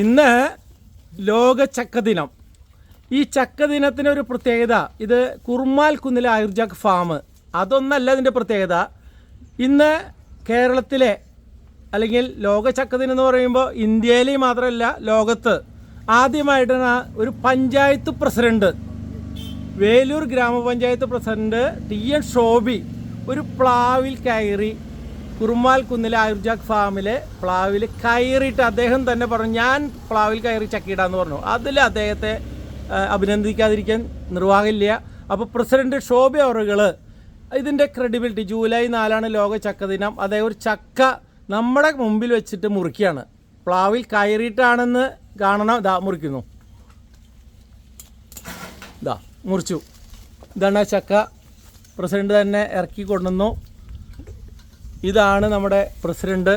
ഇന്ന് ലോക ചക്ക ദിനം ഈ ചക്ക ദിനത്തിന് ഒരു പ്രത്യേകത ഇത് കുർമാൽ കുന്നിലെ ആയുർജാക്ക് ഫാം. അതൊന്നല്ല ഇതിന്റെ പ്രത്യേകത. ഇന്ന് കേരളത്തിലെ അല്ലെങ്കിൽ ലോക ചക്ക ദിനം എന്ന് പറയുമ്പോൾ ഇന്ത്യയിൽ മാത്രമല്ല ലോകത്ത് ആദ്യമായിട്ടാണ് ഒരു പഞ്ചായത്ത് പ്രസിഡന്റ് വേലൂർ ഗ്രാമപഞ്ചായത്ത് പ്രസിഡന്റ് ടി എൻ ഷോബി ഒരു പ്ലാവിൽ കയറി കുറുമാൽ കുന്നിലെ ആയുർജാക്ക് ഫാമിലെ പ്ലാവിൽ കയറിയിട്ട് അദ്ദേഹം തന്നെ പറഞ്ഞു ഞാൻ പ്ലാവിൽ കയറി ചക്കിയിടാന്ന് പറഞ്ഞു. അതിൽ അദ്ദേഹത്തെ അഭിനന്ദിക്കാതിരിക്കാൻ നിർവാഹമില്ല. അപ്പോൾ പ്രസിഡന്റ് ഷോബ അവറുകൾ ഇതിന്റെ ക്രെഡിബിലിറ്റി ജൂലൈ നാലാണ് ലോക ചക്ക ദിനം. അദ്ദേഹം ഒരു ചക്ക നമ്മുടെ മുമ്പിൽ വെച്ചിട്ട് മുറിക്കുകയാണ്. പ്ലാവിൽ കയറിയിട്ടാണെന്ന് കാണണം. ഇതാ മുറിക്കുന്നു. ഇതാ മുറിച്ചു. ഇതാണ് ചക്ക. പ്രസിഡന്റ് തന്നെ ഇറക്കി കൊണ്ടുവന്നു. ഇതാണ് നമ്മുടെ പ്രസിഡന്റ്.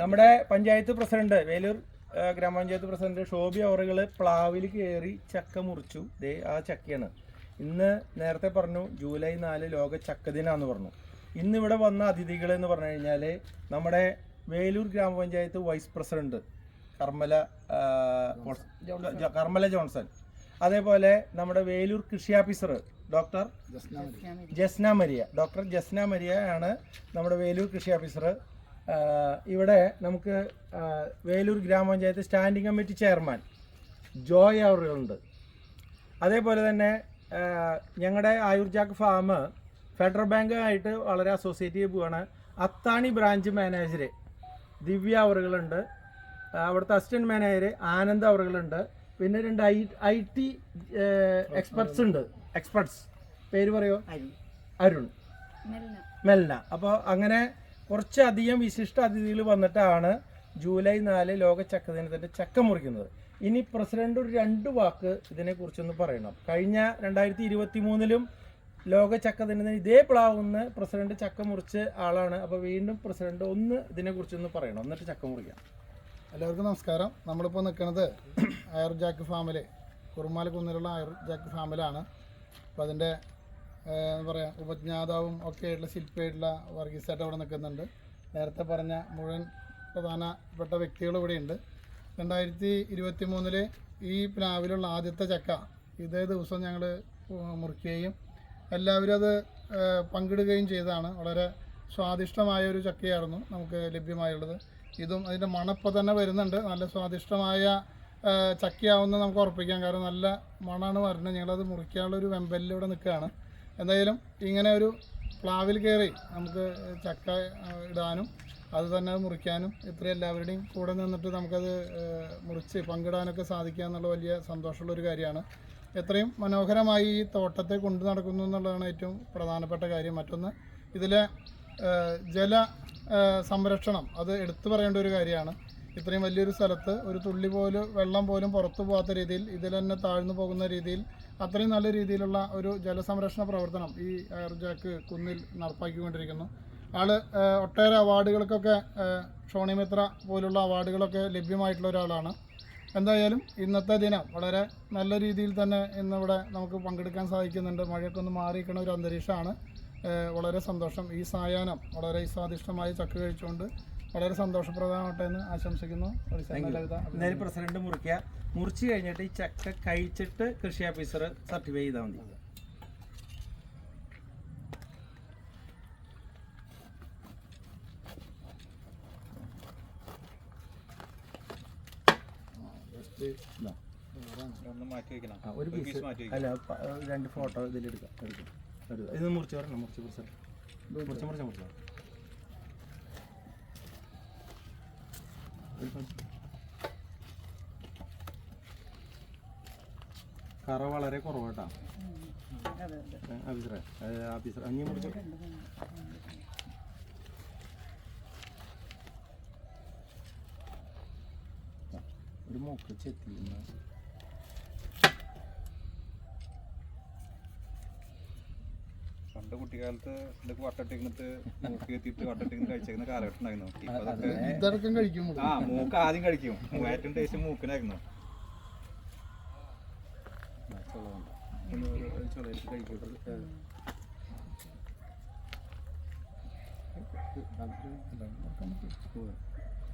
നമ്മുടെ പഞ്ചായത്ത് പ്രസിഡന്റ് വേലൂർ ഗ്രാമപഞ്ചായത്ത് പ്രസിഡന്റ് ഷോബി അവറുകൾ പ്ലാവിൽ കയറി ചക്ക മുറിച്ചു. ദേ ആ ചക്കയാണ്. ഇന്ന് നേരത്തെ പറഞ്ഞു ജൂലൈ നാല് ലോക ചക്ക ദിനാന്ന് പറഞ്ഞു. ഇന്ന് ഇവിടെ വന്ന അതിഥികൾ എന്ന് പറഞ്ഞു കഴിഞ്ഞാൽ നമ്മുടെ വേലൂർ ഗ്രാമപഞ്ചായത്ത് വൈസ് പ്രസിഡന്റ് കർമ്മല കർമ്മല ജോൺസൺ. അതേപോലെ നമ്മുടെ വേലൂർ കൃഷി officer doctor Jasna Maria. Doctor Jasna Maria ആണ് നമ്മുടെ വേലൂർ കൃഷി ഓഫീസർ ഇവിടെ നമുക്ക് വേലൂർ ഗ്രാമപഞ്ചായത്ത് സ്റ്റാൻഡിംഗ് കമ്മിറ്റി ചെയർമാൻ ജോയ് അവറുകളുണ്ട് അതേപോലെ തന്നെ ഞങ്ങളുടെ ആയുർജാക്ക് ഫാം ഫെഡറൽ ബാങ്കുമായിട്ട് വളരെ അസോസിയേറ്റ് ചെയ്ത് പോവാണ്. അത്താണി ബ്രാഞ്ച് മാനേജർ ദിവ്യ അവറുകളുണ്ട് അവിടുത്തെ അസിസ്റ്റന്റ് മാനേജർ ആനന്ദ് അവറുകളുണ്ട് പിന്നെ രണ്ട് ഐ ഐ ടി എക്സ്പെർട്സ് ഉണ്ട്. എക്സ്പെർട്സ് പേര് പറയോ? അരുൺ. മെൽന. അപ്പോൾ അങ്ങനെ കുറച്ചധികം വിശിഷ്ട അതിഥികൾ വന്നിട്ടാണ് ജൂലൈ നാല് ലോക ചക്ക ദിനത്തിന്റെ ചക്ക മുറിക്കുന്നത്. ഇനി പ്രസിഡന്റ് ഒരു രണ്ട് വാക്ക് ഇതിനെക്കുറിച്ചൊന്ന് പറയണം. കഴിഞ്ഞ രണ്ടായിരത്തി ഇരുപത്തി മൂന്നിലും ലോക ചക്ക ദിനത്തിന് ഇതേ പ്ലാവുന്ന് പ്രസിഡന്റ് ചക്ക മുറിച്ച ആളാണ്. അപ്പോൾ വീണ്ടും പ്രസിഡന്റ് ഒന്ന് ഇതിനെക്കുറിച്ചൊന്ന് പറയണം. എന്നിട്ട് ചക്ക മുറിക്കാം. എല്ലാവർക്കും നമസ്കാരം. നമ്മളിപ്പോൾ നിൽക്കുന്നത് അയർ ജാക്ക് ഫാമിൽ കുറുമാല കുന്നിലുള്ള അയർ ജാക്ക് ഫാമിലാണ്. അപ്പോൾ അതിന്റെ എന്താ പറയുക ഉപജ്ഞാതാവും ഒക്കെ ആയിട്ടുള്ള ശില്പിയായിട്ടുള്ള വർഗീസായിട്ട് അവിടെ നിൽക്കുന്നുണ്ട്. നേരത്തെ പറഞ്ഞ മുഴുവൻ പ്രധാനപ്പെട്ട വ്യക്തികൾ ഇവിടെയുണ്ട്. രണ്ടായിരത്തി ഇരുപത്തി മൂന്നിൽ ഈ പ്ലാവിലുള്ള ആദ്യത്തെ ചക്ക ഇതേ ദിവസം ഞങ്ങൾ മുറിക്കുകയും എല്ലാവരും അത് പങ്കിടുകയും ചെയ്തതാണ്. വളരെ സ്വാദിഷ്ടമായ ഒരു ചക്കയായിരുന്നു നമുക്ക് ലഭ്യമായുള്ളത്. ഇതും അതിന്റെ മണപ്പം തന്നെ വരുന്നുണ്ട്. നല്ല സ്വാദിഷ്ടമായ ചക്കയാവുന്ന നമുക്ക് ഉറപ്പിക്കാം. കാരണം നല്ല മണമാണ് വരുന്നത് ഞങ്ങളത് മുറിക്കാനുള്ള ഒരു വെമ്പലിൽ ഇവിടെ നിൽക്കുകയാണ്. എന്തായാലും ഇങ്ങനെ ഒരു പ്ലാവിൽ കയറി നമുക്ക് ചക്ക ഇടാനും അത് തന്നെ മുറിക്കാനും ഇത്രയും എല്ലാവരുടെയും കൂടെ നിന്നിട്ട് നമുക്കത് മുറിച്ച് പങ്കിടാനൊക്കെ സാധിക്കുക എന്നുള്ള വലിയ സന്തോഷമുള്ള ഒരു കാര്യമാണ്. എത്രയും മനോഹരമായി ഈ തോട്ടത്തെ കൊണ്ടു നടക്കുന്നു എന്നുള്ളതാണ് ഏറ്റവും പ്രധാനപ്പെട്ട കാര്യം. മറ്റൊന്ന് ഇതിലെ ജല സംരക്ഷണം. അത് എടുത്തു പറയേണ്ട ഒരു കാര്യമാണ്. ഇത്രയും വലിയൊരു സ്ഥലത്ത് ഒരു തുള്ളി പോലും വെള്ളം പോലും പുറത്തു പോകാത്ത രീതിയിൽ ഇതിൽ തന്നെ താഴ്ന്നു പോകുന്ന രീതിയിൽ അത്രയും നല്ല രീതിയിലുള്ള ഒരു ജലസംരക്ഷണ പ്രവർത്തനം ഈ അയർജാക്ക് കുന്നിൽ നടപ്പാക്കിക്കൊണ്ടിരിക്കുന്നു. ആൾ ഒട്ടേറെ അവാർഡുകൾക്കൊക്കെ ഷോണി മിത്ര പോലുള്ള അവാർഡുകളൊക്കെ ലഭ്യമായിട്ടുള്ള ഒരാളാണ്. എന്തായാലും ഇന്നത്തെ ദിനം വളരെ നല്ല രീതിയിൽ തന്നെ ഇന്നിവിടെ നമുക്ക് പങ്കെടുക്കാൻ സാധിക്കുന്നുണ്ട്. മഴയൊക്കെ ഒന്ന് മാറിയിരിക്കുന്ന ഒരു അന്തരീക്ഷമാണ്. വളരെ സന്തോഷം. ഈ സായാഹ്നം വളരെ സ്വാദിഷ്ടമായി ചക്ക കഴിച്ചുകൊണ്ട് വളരെ സന്തോഷപ്രദമാവട്ടെ എന്ന് ആശംസിക്കുന്നു. എന്തായാലും പ്രസിഡന്റ് മുറിക്കുക. മുറിച്ച് കഴിഞ്ഞിട്ട് ഈ ചക്ക കഴിച്ചിട്ട് കൃഷി ഓഫീസർ സർട്ടിഫൈ ചെയ്താൽ മതി. ഒരു പീസ് അല്ല രണ്ട് ഫോട്ടോ ഇതിലെടുക്കാം എടുക്കാം. ഇത് മുറിച്ച് വരണം മുറിച്ച് പ്രസിഡന്റ് മുറിച്ച് മുറിച്ച് മുറിച്ച്. കറ വളരെ കുറവാട്ടാ. ഓഫീസറെ ഓഫീസർ അഞ്ഞി മുറിച്ച് ഒരു മൂക്ക് ചെത്തി കുട്ടിക്കാലത്ത് ഇതൊക്കെ വട്ടട്ടിങ്ങനത്ത് മൂക്ക് എത്തിയിട്ട് വട്ടട്ടിങ്ങനെ കഴിച്ചേക്കുന്ന കാലഘട്ടം ഉണ്ടായിരുന്നു. ഇപ്പൊ അതൊക്കെ ഇതടക്കം ആ മൂക്ക് ആദ്യം കഴിക്കും. ഏറ്റവും ടേസ്റ്റ് മൂക്കിനായിരുന്നു.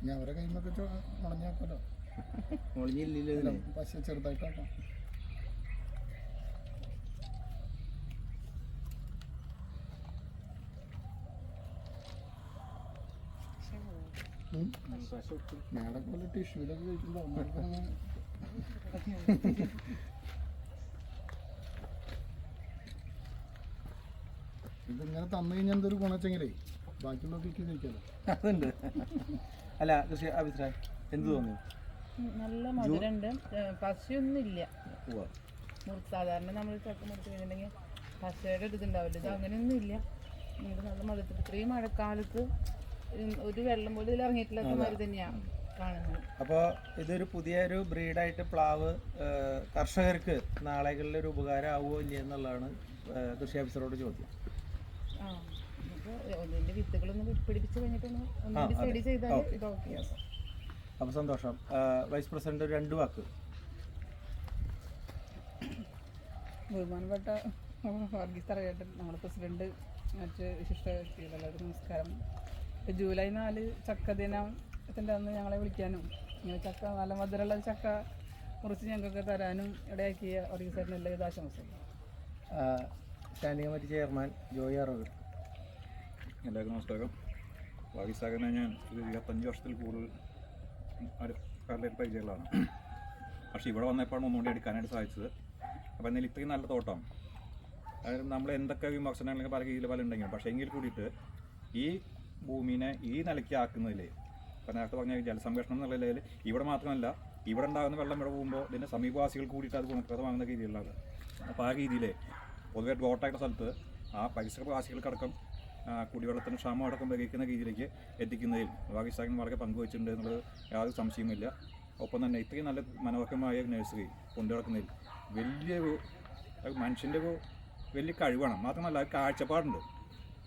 ഞാൻ അവരെ കയ്യിൽ നിന്നൊക്കെ മുടങ്ങിയാക്കല്ലോ മുളഞ്ഞില്ലല്ലോ പശ ചെറുതായിട്ടാക്കാം. മേടം പോലെ ടിഷ്യൂലൊക്കെ കഴിക്കുമ്പോൾ ഇതിങ്ങനെ തന്നു കഴിഞ്ഞാൽ എന്തൊരു ഗുണമെച്ചെങ്കിലേ ബാക്കിയുള്ളതൊക്കെ കഴിക്കാലോ. അതുണ്ട്. അല്ല കൃഷി അഭിപ്രായം. എന്ത് തോന്നി നല്ല മധുരമുണ്ട് പശയൊന്നും ഇല്ല ഉവ്വ. മുറിച്ച് സാധാരണ നമ്മൾ ചക്ക മുറിച്ച് കഴിഞ്ഞിട്ടുണ്ടെങ്കിൽ പശയുടെ ഒരു ഇതുണ്ടാവില്ല. ഇത് അങ്ങനെയൊന്നും ഇല്ല നല്ല മധുരത്തിൽ ഇത്രയും മഴക്കാലത്ത് ഒരു വെള്ളം പോലും ഇതിൽ ഇറങ്ങിയിട്ടില്ലാത്ത മാതിരി തന്നെയാണ് കാണുന്നത്. അപ്പോൾ ഇതൊരു പുതിയൊരു ബ്രീഡായിട്ട് പ്ലാവ് കർഷകർക്ക് നാളെകളിൽ ഒരു ഉപകാരം ആവുമോ ഇല്ല എന്നുള്ളതാണ് കൃഷി ഓഫീസറോട് ചോദ്യം ഇതിന്റെ വിത്തുകളൊന്ന് പിടിപ്പിച്ച് കഴിഞ്ഞിട്ടൊന്ന്. അപ്പോൾ സന്തോഷം. വൈസ് പ്രസിഡന്റ് ഒരു രണ്ട് വാക്ക്. ബഹുമാനപ്പെട്ട വർഗീസ് തറകേട്ടൻ നമ്മുടെ പ്രസിഡന്റ് മറ്റ് വിശിഷ്ട വ്യക്തികളെല്ലാവർക്കും നമസ്കാരം. ജൂലൈ നാല് ചക്ക ദിനത്തിന്റെ അന്ന് ഞങ്ങളെ വിളിക്കാനും. ഇങ്ങനെ ചക്ക നല്ല മധുരമുള്ള ചക്ക മുറിച്ച് ഞങ്ങൾക്ക് തരാനും ഇടയാക്കിയ ഓഫീസറിന് എല്ലാ എല്ലാവിധ ആശംസകളും സ്റ്റാൻഡിംഗ് കമ്മിറ്റി ചെയർമാൻ ജോയി അറവ്. എല്ലാവർക്കും നമസ്കാരം. പാകിസ്ഥാനെ ഞാൻ ഒരു ഇരുപത്തഞ്ച് വർഷത്തിൽ കൂടുതൽ കാരുടെ പരിചയമുള്ളതാണ്. പക്ഷേ ഇവിടെ വന്നപ്പോഴാണ് ഒന്നുകൂടി എടുക്കാനായിട്ട് സാധിച്ചത്. അപ്പോൾ എന്നാൽ ഇത്രയും നല്ല തോട്ടം. അതായത് നമ്മൾ എന്തൊക്കെ വിമർശനങ്ങളൊക്കെ പല രീതിയിൽ പല ഉണ്ടെങ്കിലും പക്ഷേ എങ്കിൽ കൂടിയിട്ട് ഈ ഭൂമിനെ ഈ നിലയ്ക്ക് ഇപ്പം നേരത്തെ പറഞ്ഞ ജലസംരക്ഷണം എന്നുള്ള നിലയിൽ ഇവിടെ മാത്രമല്ല ഇവിടെ ഉണ്ടാകുന്ന വെള്ളം ഇവിടെ പോകുമ്പോൾ ഇതിന്റെ സമീപവാസികൾ കൂടിയിട്ട് അത് ഗുണപ്രദമാകുന്ന രീതിയിലുള്ളത് അപ്പോൾ ആ രീതിയിൽ പൊതുവെ ഡ്രോട്ടായിട്ടുള്ള സ്ഥലത്ത് ആ പരിസരവാസികൾക്കടക്കം കുടിവെള്ളത്തിന് ക്ഷാമം അടക്കം വഹിക്കുന്ന രീതിയിലേക്ക് എത്തിക്കുന്നതിൽ പാകിസ്ഥാൻ വളരെ പങ്കുവച്ചിട്ടുണ്ട് എന്നുള്ളത് യാതൊരു സംശയവുമില്ല. ഒപ്പം തന്നെ ഇത്രയും നല്ല മനോഹരമായ നഴ്സറി കൊണ്ടുനടക്കുന്നതിൽ വലിയൊരു അത് മനുഷ്യന്റെ ഒരു വലിയ കഴിവാണ്. മാത്രമല്ല കാഴ്ചപ്പാടുണ്ട്.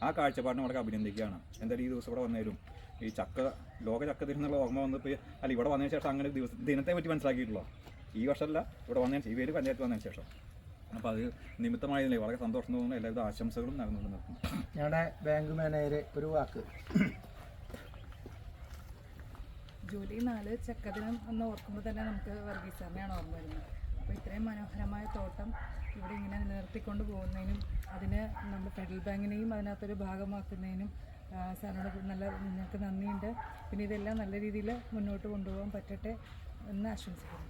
ആ കാഴ്ചപ്പാടിനെ വളരെ അഭിനന്ദിക്കുകയാണ്. എന്തായാലും ഈ ദിവസം ഇവിടെ വന്നേരും ഈ ചക്ക ലോക ചക്ക ദിനം എന്നുള്ള ഓർമ്മ വന്നപ്പോൾ അല്ല ഇവിടെ വന്നതിന് ശേഷം അങ്ങനെ ദിവസ ദിനത്തെ പറ്റി മനസ്സിലാക്കിയിട്ടുള്ളൂ? ഈ വർഷമല്ല ഇവിടെ വന്നതിന് ശേഷം ഈ പേര് പഞ്ചായത്ത് വന്നതിന് ശേഷം. അപ്പോൾ അത് നിമിത്തമായതിലെ വളരെ സന്തോഷം തോന്നുന്നു. എല്ലാവിധ ആശംസകളും നടന്നുകൊണ്ട് നിർത്തുന്നു. ഞങ്ങളുടെ ബാങ്ക് മാനേജർ ഒരു വാക്ക്. ജൂലൈ നാല് ചക്കദിനം എന്ന് ഓർക്കുമ്പോൾ തന്നെ നമുക്ക് വർഗീസ് സാറിനെയാണ് ഓർമ്മ വരുന്നത്. അപ്പോൾ ഇത്രയും മനോഹരമായ തോട്ടം ഇവിടെ ഇങ്ങനെ നിലനിർത്തിക്കൊണ്ട് പോകുന്നതിനും അതിന് നമ്മൾ ഫെഡറൽ ബാങ്കിനെയും അതിനകത്തൊരു ഭാഗമാക്കുന്നതിനും സാറിനോട് നല്ല നിങ്ങൾക്ക് നന്ദിയുണ്ട്. പിന്നെ ഇതെല്ലാം നല്ല രീതിയിൽ മുന്നോട്ട് കൊണ്ടുപോകാൻ പറ്റട്ടെ എന്ന് ആശംസിക്കുന്നു.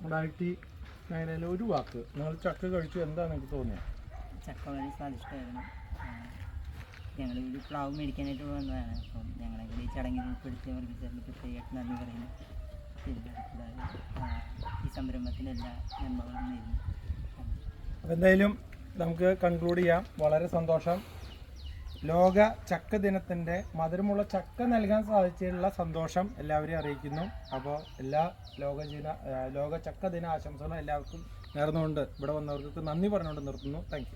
നമ്മുടെ ഐ ടി മേഖലയിൽ ഒരു വാക്ക് നിങ്ങൾ ചക്ക കഴിച്ചു എന്താണ് നിങ്ങൾക്ക് തോന്നിയത്? ചക്ക വളരെ സ്വാദിഷ്ടമായിരുന്നു ഞങ്ങൾ ഒരു പ്ലാവ് മേടിക്കാനായിട്ട് വന്നതാണ്. അപ്പം ഞങ്ങളെ കൂടി ഈ ചടങ്ങിൽ ഉൾപ്പെടുത്തിയ വർഗീസാറിന് പ്രത്യേകമായിട്ട് നന്ദി പറയുന്നു. ഈ സംരംഭത്തിനെല്ലാ നന്മകളും നേരുന്നു. എന്തായാലും നമുക്ക് കൺക്ലൂഡ് ചെയ്യാം. വളരെ സന്തോഷം. ലോക ചക്ക ദിനത്തിന്റെ മധുരമുള്ള ചക്ക നൽകാൻ സാധിച്ചതിലുള്ള സന്തോഷം എല്ലാവരെയും അറിയിക്കുന്നു. അപ്പോൾ എല്ലാ ലോക ദിന ലോക ചക്ക ദിന ആശംസകളും എല്ലാവർക്കും നേർന്നുകൊണ്ട് ഇവിടെ വന്നവർക്ക് നന്ദി പറഞ്ഞുകൊണ്ട് നിർത്തുന്നു. താങ്ക്